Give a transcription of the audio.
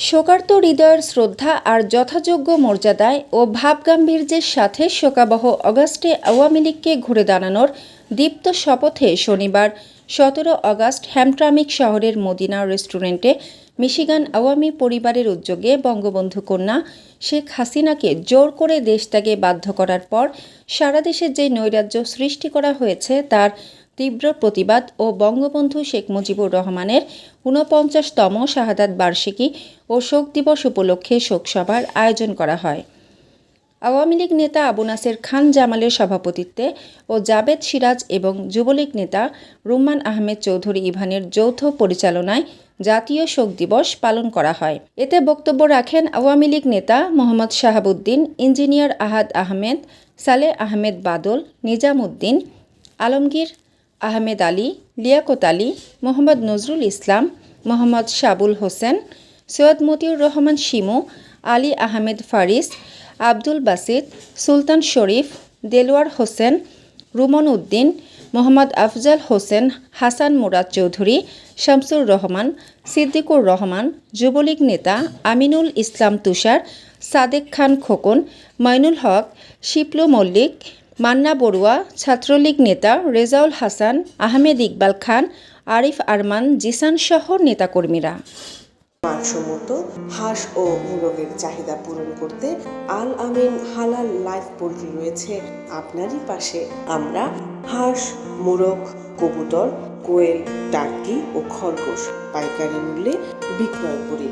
শোকার্ত হৃদয়ের শ্রদ্ধা আর যথাযোগ্য মর্যাদায় ও ভাবগাম্ভীর্যের সাথে শোকাবহ অগাস্টে আওয়ামী লীগকে ঘুরে দাঁড়ানোর দীপ্ত শপথে শনিবার সতেরো অগাস্ট হ্যামট্রামিক শহরের মদিনা রেস্টুরেন্টে মিশিগান আওয়ামী পরিবারের উদ্যোগে বঙ্গবন্ধু কন্যা শেখ হাসিনাকে জোর করে দেশত্যাগে বাধ্য করার পর সারা দেশে যে নৈরাজ্য সৃষ্টি করা হয়েছে তার তীব্র প্রতিবাদ ও বঙ্গবন্ধু শেখ মুজিবুর রহমানের ঊনপঞ্চাশতম শাহাদাত বার্ষিকী ও শোক দিবস উপলক্ষে শোকসভার আয়োজন করা হয়। আওয়ামী লীগ নেতা আবু নাসের খান জামালের সভাপতিত্বে ও জাবেদ সিরাজ এবং যুবলীগ নেতা রুম্মান আহমেদ চৌধুরী ইভানের যৌথ পরিচালনায় জাতীয় শোক দিবস পালন করা হয়। এতে বক্তব্য রাখেন আওয়ামী লীগ নেতা মোহাম্মদ শাহাবুদ্দিন, ইঞ্জিনিয়ার আহাদ আহমেদ সালেহ আহমেদ বাদল, নিজামুদ্দিন, আলমগীর আহমেদ আলী, লিয়াকত আলী, মোহাম্মদ নজরুল ইসলাম, মোহাম্মদ শাবুল হোসেন, সৈয়দ মতিউর রহমান শিমু, আলী আহমেদ ফারিস, আব্দুল বাসিদ, সুলতান শরীফ, দেলোয়ার হোসেন, রুমন উদ্দিন, মোহাম্মদ আফজাল হোসেন, হাসান মুরাদ চৌধুরী, শামসুর রহমান, সিদ্দিকুর রহমান, যুবলীগ নেতা, আমিনুল ইসলাম তুষার, সাদেক খান খোকন, মাইনুল হক, শিপলু মল্লিক মান্না বড়ুয়া, ছাত্রলীগ নেতা রেজাউল হাসান, আহমেদ ইকবাল খান, আরিফ আরমান, জিসান সহ নেতাকর্মীরা। মানসম্মত, হাঁস ও মুরগের চাহিদা পূরণ করতে আল আমিন হালাল লাইফ পোল্ট্রি রয়েছে আপনারই পাশে। আমরা হাঁস, মোরগ, কবুতর, কোয়েল, টার্কি ও খরগোশ পাইকারি মূল্যে বিক্রয় করি।